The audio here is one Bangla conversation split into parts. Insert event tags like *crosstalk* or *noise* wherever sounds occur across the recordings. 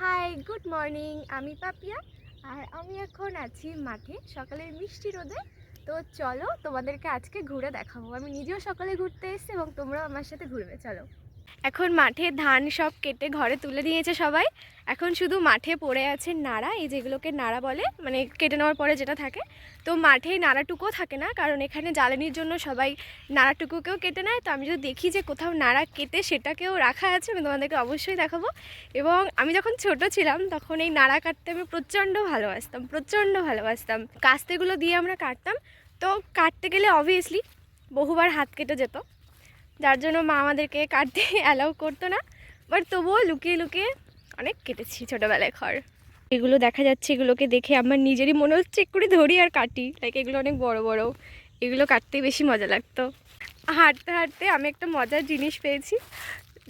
হাই গুড মর্নিং আমি পাপিয়া, আর আমি এখন আছি মাঠে সকালের মিষ্টি রোদে। তো চলো তোমাদেরকে আজকে ঘুরে দেখাবো। আমি নিজেও সকালে ঘুরতে এসেছি এবং তোমরাও আমার সাথে ঘুরবে। চলো। এখন মাঠে ধান সব কেটে ঘরে তুলে নিয়েছে সবাই। এখন শুধু মাঠে পড়ে আছে নাড়া, এই যেগুলোকে নাড়া বলে মানে কেটে নেওয়ার পরে যেটা থাকে। তো মাঠে নাড়াটুকুও থাকে না, কারণ এখানে জ্বালানির জন্য সবাই নাড়াটুকুকেও কেটে নেয়। তো আমি যদি দেখি যে কোথাও নাড়া কেটে সেটাকেও রাখা আছে, আমি তোমাদেরকে অবশ্যই দেখাবো। এবং আমি যখন ছোট ছিলাম, তখন এই নাড়া কাটতে আমি প্রচণ্ড ভালোবাসতাম প্রচণ্ড ভালোবাসতাম। কাস্তেগুলো দিয়ে আমরা কাটতাম। তো কাটতে গেলে অবভিয়াসলি বহুবার হাত কেটে যেত। যার জন্য মা আমাদেরকে কাটতে *laughs* অ্যালাউ করতো না। বাট তবুও লুকিয়ে লুকিয়ে অনেক কেটেছি ছোটোবেলায় খড় এগুলো দেখা যাচ্ছে, এগুলোকে দেখে আমার নিজেরই মনে হচ্ছে, একটু ধরি আর কাটি। লাইক এগুলো অনেক বড় বড়। এগুলো কাটতেই বেশি মজা লাগতো। হাঁটতে হাঁটতে আমি একটা মজার জিনিস পেয়েছি,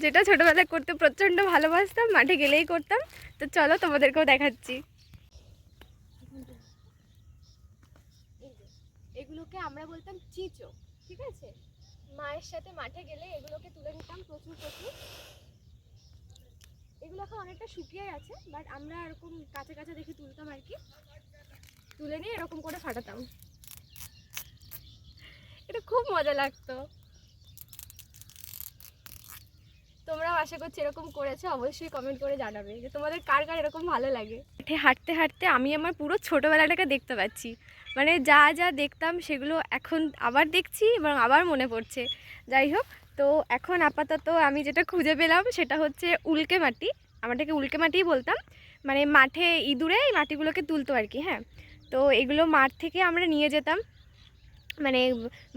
যেটা ছোটোবেলায় করতে প্রচণ্ড ভালোবাসতাম, মাঠে গেলেই করতাম। তো চলো তোমাদেরকেও দেখাচ্ছি। এগুলোকে আমরা বলতাম চিচো, ঠিক আছে? মায়ের সাথে মাঠে গেলে এগুলোকে তুলে নিতাম প্রচুর প্রচুর। এগুলো এখন অনেকটা শুকিয়ে গেছে বাট আমরা এরকম কাছে কাছে দেখে তুলতাম আর কি। তুলে নিয়ে এরকম করে ফাটাতাম। এটা খুব মজা লাগতো তোমরাও আশা করছি এরকম করেছে, অবশ্যই কমেন্ট করে জানাবে যে তোমাদের কার কার এরকম ভালো লাগে। হাঁটতে হাঁটতে আমি আমার পুরো ছোটোবেলাটাকে দেখতে পাচ্ছি। মানে যা যা দেখতাম সেগুলো এখন আবার দেখছি এবং আবার মনে পড়ছে। যাই হোক, তো এখন আপাতত আমি যেটা খুঁজে পেলাম সেটা হচ্ছে উল্কে মাটি। আমাদেরকে উল্কে মাটিই বলতাম। মানে মাঠে ইঁদুরে এই মাটিগুলোকে তুলতো আর কি হ্যাঁ। তো এগুলো মাঠ থেকে আমরা নিয়ে যেতাম। মানে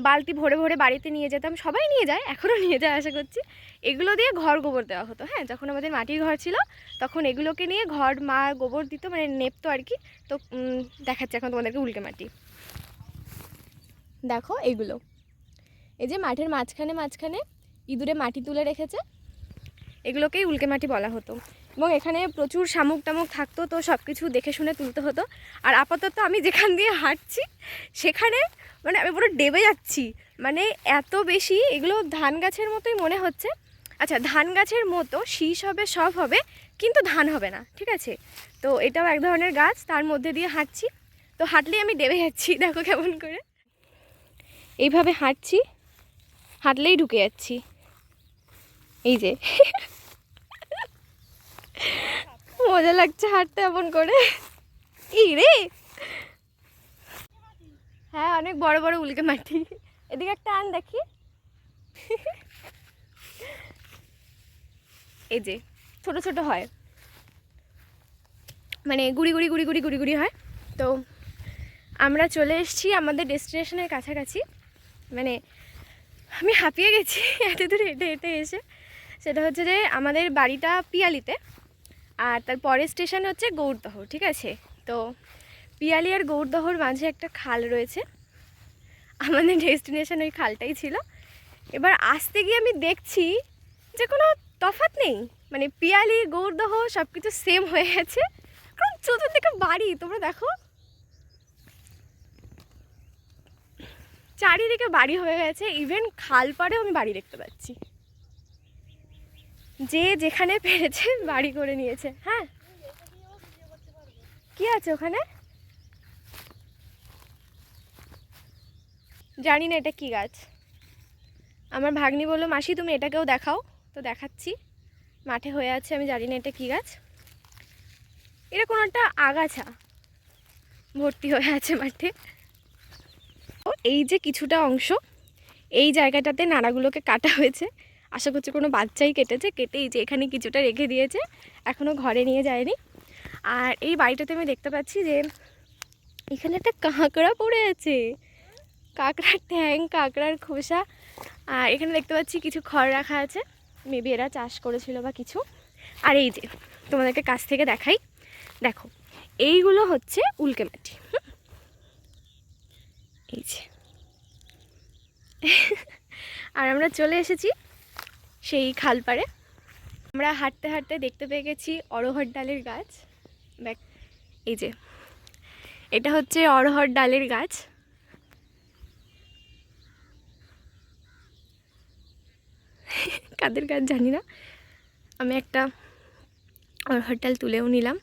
বালতি ভরে ভরে বাড়িতে নিয়ে যেতাম, সবাই নিয়ে যায়, এখনও নিয়ে যায় আশা করছি। এগুলো দিয়ে ঘর গোবর দেওয়া হতো হ্যাঁ যখন আমাদের মাটির ঘর ছিল, তখন এগুলোকে নিয়ে ঘর, মা গোবর দিত মানে নেপতো আর কি। তো দেখাচ্ছি এখন তোমাদেরকে উল্কে মাটি। দেখো এগুলো। এই যে মাঠের মাঝখানে মাঝখানে ইঁদুরে মাটি তুলে রেখেছে। এগুলোকেই উল্কে মাটি বলা হতো। এবং এখানে প্রচুর শামুক টামুক থাকতো, তো সব কিছু দেখে শুনে তুলতে হতো। আর আপাতত আমি যেখান দিয়ে হাঁটছি, সেখানে মানে আমি পুরো ডেবে যাচ্ছি। মানে এত বেশি, এগুলো ধান গাছের মতোই মনে হচ্ছে। আচ্ছা ধান গাছের মতো শীষ হবে, সব হবে, কিন্তু ধান হবে না, ঠিক আছে? তো এটাও এক ধরনের গাছ, তার মধ্যে দিয়ে হাঁটছি। তো হাঁটলেই আমি ডেবে যাচ্ছি, দেখো কেমন করে। এইভাবে হাঁটছি, হাঁটলেই ঢুকে যাচ্ছি। এই যে *laughs* মজা লাগছে হাঁটতে এমন করে। এই রে? হ্যাঁ অনেক বড় বড় উল্কে মাটি। এদিকে একটা আন দেখি। এই যে, ছোট ছোট হয়। মানে গুড়ি গুড়ি গুড়ি গুড়ি গুড়ি গুড়ি হয়। তো আমরা চলে এসেছি আমাদের ডেস্টিনেশনের কাছাকাছি। মানে আমি হাঁপিয়ে গেছি *laughs* এত দূরে হেঁটে হেঁটে এসে। সেটা হচ্ছে যে আমাদের বাড়িটা পিয়ালিতে। আর তার পরের স্টেশন হচ্ছে গৌরদহ ঠিক আছে? তো পিয়ালি আর গৌরদহর মাঝে একটা খাল রয়েছে। আমাদের ডেস্টিনেশন ওই খালটাই ছিল। এবার আসতে গিয়ে আমি দেখছি যে কোনো তফাৎ নেই। মানে পিয়ালি গৌরদহ সব কিছু সেম হয়ে গেছে। কারণ চতুর্দিকে বাড়ি, তোমরা দেখো। চারিদিকে বাড়ি হয়ে গেছে। ইভেন খাল পাড়েও আমি বাড়ি দেখতে পাচ্ছি। যে যেখানে পেরেছে বাড়ি করে নিয়েছে। হ্যাঁ? কি আছে ওখানে? জানি না এটা কি গাছ। আমার ভাগ্নি বলল, মাসি, তুমি এটাকেও দেখাও। তো দেখাচ্ছি। মাঠে হয়ে আছে, আমি জানি না এটা কি গাছ। এটা কোনো একটা আগাছা। ভর্তি হয়ে আছে মাঠে। এই যে কিছুটা অংশ, এই জায়গাটাতে নাড়াগুলোকে কাটা হয়েছে। আশা করছি কোনো বাচ্চাই কেটেছে কেটে এই যে এখানে কিছুটা রেখে দিয়েছে এখনও ঘরে নিয়ে যায়নি। আর এই বাড়িটাতে আমি দেখতে পাচ্ছি যে এখানে একটা কাঁকড়া পড়ে আছে। কাঁকড়ার ট্যাং কাঁকড়ার খোসা। আর এখানে দেখতে পাচ্ছি কিছু খড় রাখা আছে। মেবি এরা চাষ করেছিল বা কিছু। আর এই যে, তোমাদেরকে কাছ থেকে দেখাই। দেখো, এইগুলো হচ্ছে উল্কে মাটি? এই যে। *laughs* আর আমরা চলে এসেছি সেই খাল পাড়ে। আমরা হাঁটতে হাঁটতে দেখতে পেয়ে গেছি অরহর ডালের গাছ। দেখ, এই যে, এটা হচ্ছে অরহর ডালের গাছ। কাদের গাছ জানি না। আমি একটা আর ডাল তুলেও নিলাম।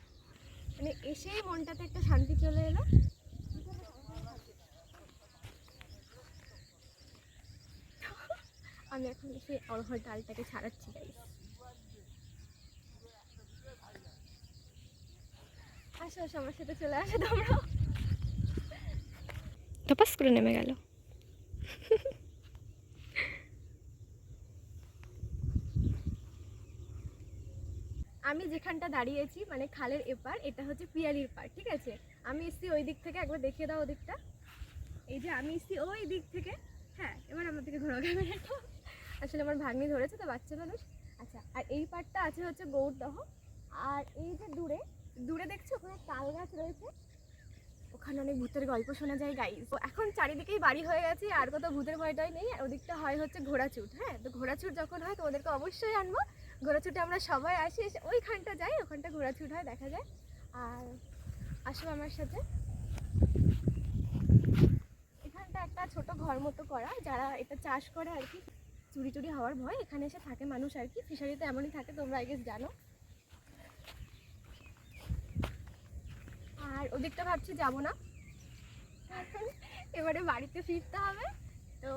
মানে এসেই মনটাতে একটা শান্তি চলে এলো। আমি এখন এসে অরহর ডালটাকে ছাড়াচ্ছি গাইস আসো আসো আমার সাথে চলে আসো তোমরা টপাস করে নেমে গেল। আমি যেখানটা দাঁড়িয়েছি মানে খালের এপার এটা হচ্ছে পিয়ালির পার ঠিক আছে? আমি এসছি ওই দিক থেকে একবার দেখিয়ে দাও ওদিকটা। এই যে আমি এসছি ওই দিক থেকে। হ্যাঁ এবার আমার দিকে ঘোরা ক্যামেরাটা আসলে আমার ভাগ্নি ধরেছে, তো বাচ্চা মানুষ। আচ্ছা আর এই পার্টটা আছে হচ্ছে গৌরদহ। আর এই যে দূরে দূরে দেখছ, ওখানে তাল গাছ রয়েছে। ওখানে অনেক ভূতের গল্প শোনা যায় গাইজ তো এখন চারিদিকেই বাড়ি হয়ে গেছে, আর কোথাও ভূতের ভয়টাই নেই। আর ওদিকটা হয় হচ্ছে ঘোড়াচুট হ্যাঁ? তো ঘোড়াচুট যখন হয় তোমাদেরকে অবশ্যই আনব। ঘোড়াচুটে আমরা সবাই আসি, এসে ওইখানটা যাই, ওখানটা ঘোড়াচুট হয়, দেখা যায়। আর আসো আমার সাথে। এখানটা একটা ছোট ঘর মতো করা, যারা এটা চাষ করে আর কি। চুরি টুরি হওয়ার ভয়, এখানে এসে থাকে মানুষ আর কি। ফিশারিতে এমনই থাকে, তোমরা আই গেস জানো। আর ওদিকটা ভাবছি যাব না। এবারে বাড়িতে ফিরতে হবে। তো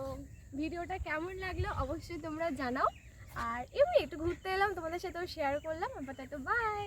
ভিডিওটা কেমন লাগল অবশ্যই তোমরা জানাও। আর এমনি একটু ঘুরতে এলাম, তোমাদের সাথেও শেয়ার করলাম। আপাতত বাই